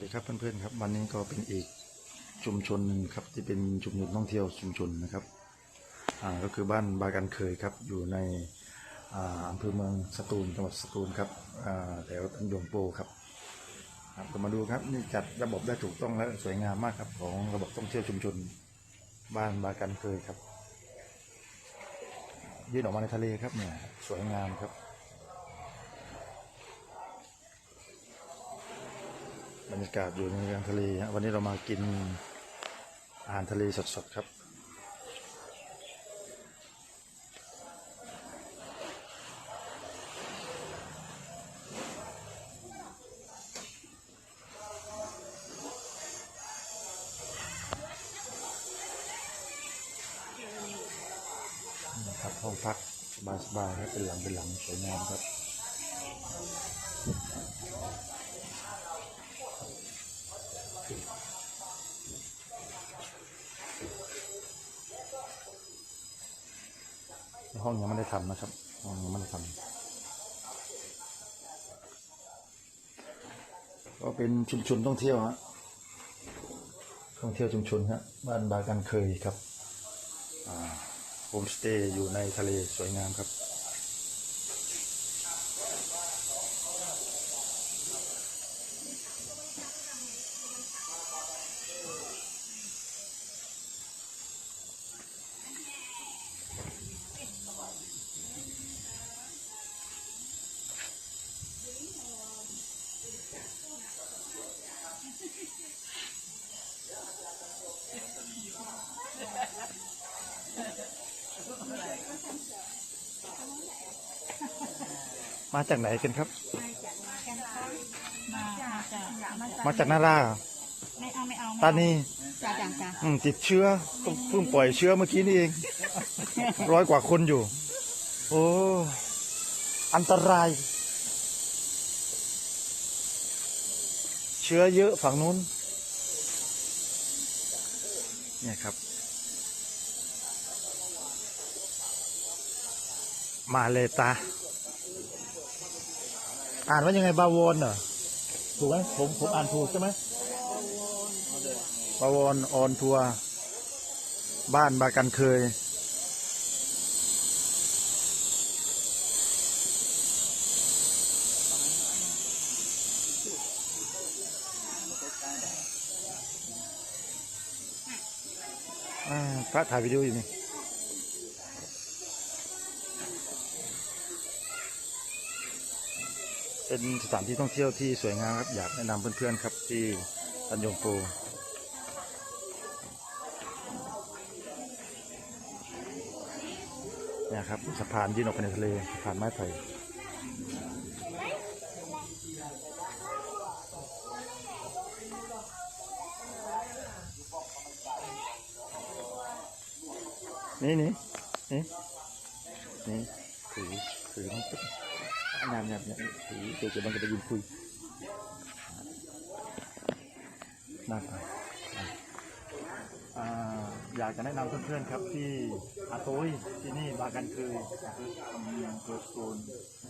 สวัสดีครับเพื่อนๆครับวันนี้ก็เป็นอีกชุมชนหนึ่งครับที่เป็นชุมชนท่องเที่ยวชุมชนนะครับอ่าก็คือบ้านบากันเคยครับอยู่ในอ่าอำเภอเมืองสตูลจังหวัดสตูลครับอ่าแถวตันยงโปครับครับก็มาดูครับนี่จัดระบบได้ถูกต้องและสวยงามมากครับของระบบท่องเที่ยวชุมชน บ้านบากันเคยครับยื่นออกมาในทะเลครับเนี่ยสวยงามครับ บรรยากาศอยู่ในกลางทะเลฮะวันนี้เรามากินอาหารทะเลสดๆครับ ครับห้องพักสบายๆครับเป็นหลังเป็นหลังสวยงามครับ ห้องยังไม่ได้ทำนะครับห้องยังไม่ได้ทำก็เป็นชุมชนท่องเที่ยวฮะท่องเที่ยวชุมชนฮะบ้านบากันเคยครับโฮมสเตย์อยู่ในทะเลสวยงามครับ มาจากไหนกันครับมาจากมาจากมาจากนาราเหรอไม่เอาไม่เอาไม่เอตานีจ้าจ้าจ้าอืมติดเชื้อเพิ่งเพิ่งปล่อยเชื้อเมื่อกี้นี่เอง ร้อยกว่าคนอยู่ โอ้ อันตราย เชื้อเยอะฝั่งนู้น เนี่ยครับ มาเลยตา อ่านว่ายังไงบาวอนเหรอถูกไหมผมผมอ่านถูกใช่ไหมปวรออนทัวร์บ้านบากันเคย พระถ่ายวิดีโออยู่นี่ เป็นสถานที่ท่องเที่ยวที่สวยงามครับอยากแนะนำเพื่อนๆครับที่ตันยงโปเนี่ยครับสะพานยื่นออกไปในทะเลสะพานไม้ไผ่นี่นี่นี่นี่ถือถือมัน นงานเนี่ยเนี่ยเดี๋ยวจะมันจะไปยืนคุยน่าไปอยากจะแนะนำเพื่อนๆครับที่อาโต้ยที่นี่บากันคือเมืองเกิร์โซน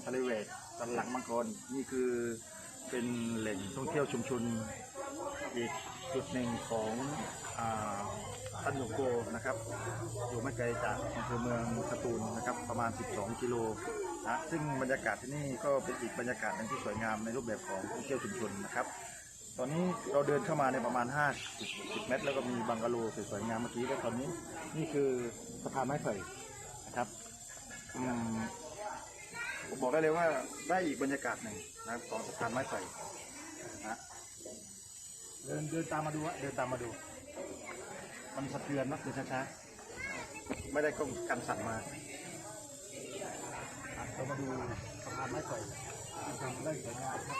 ทะเลเวทสันหลังมังกรนี่คือเป็นแหล่งท่องเที่ยวชุมชนอีกจุดหนึ่งของอันหยงโกนะครับ อยู่ไม่ไกลจากอำเภอเมืองสตูลนะครับ ประมาณ 12 กิโล นะซึ่งบรรยากาศที่นี่ก็เป็นอีกบรรยากาศหนึงที่สวยงามในรูปแบบของท่องเที่ยวชุมชนนะครับ ตอนนี้เราเดินเข้ามาในประมาณ 5 10 เมตร แล้วก็มีบังกะโลสวยๆงามเมื่อกี้แล้วตอนนี้นี่คือสะพานไม้ไผ่นะครับอืมผมบอกได้เลยว่าได้อีกบรรยากาศหนึ่งนะครับของสะพานไม้ไผ่นะเดินเดินตามมาดูฮะเดินตามมาดู มันสะเทือนนะเดินช้าๆไม่ได้กล้องกันสั่นมา เรามาดูสะพานไม้ไผ่ที่ทำได้สวยงามครับ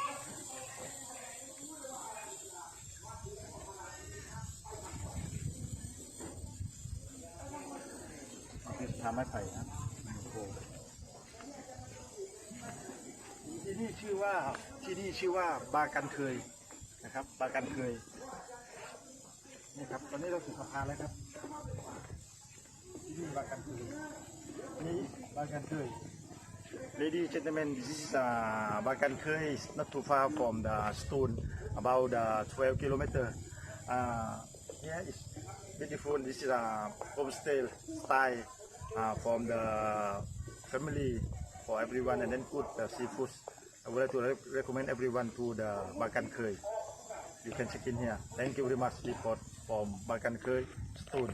ทำไม้ไผ่ครับโอ้โหที่นี่ชื่อว่าที่นี่ชื่อว่าบากันเคยนะครับ บากันเคยนี่ครับตอนนี้เราถึงสะพานแล้วครับที่นี่บากันเคยนี่บากันเคย Ladies and gentlemen, this is uh, Bagan Khơi, not too far from the stone about uh, 12 kilometer. Uh, here is beautiful. This is a homestay style uh, from the family for everyone and then good uh, seafood. I would like to re- recommend everyone to the Bagan Khơi. You can check in here. Thank you very much report from Bagan Khơi, Stone.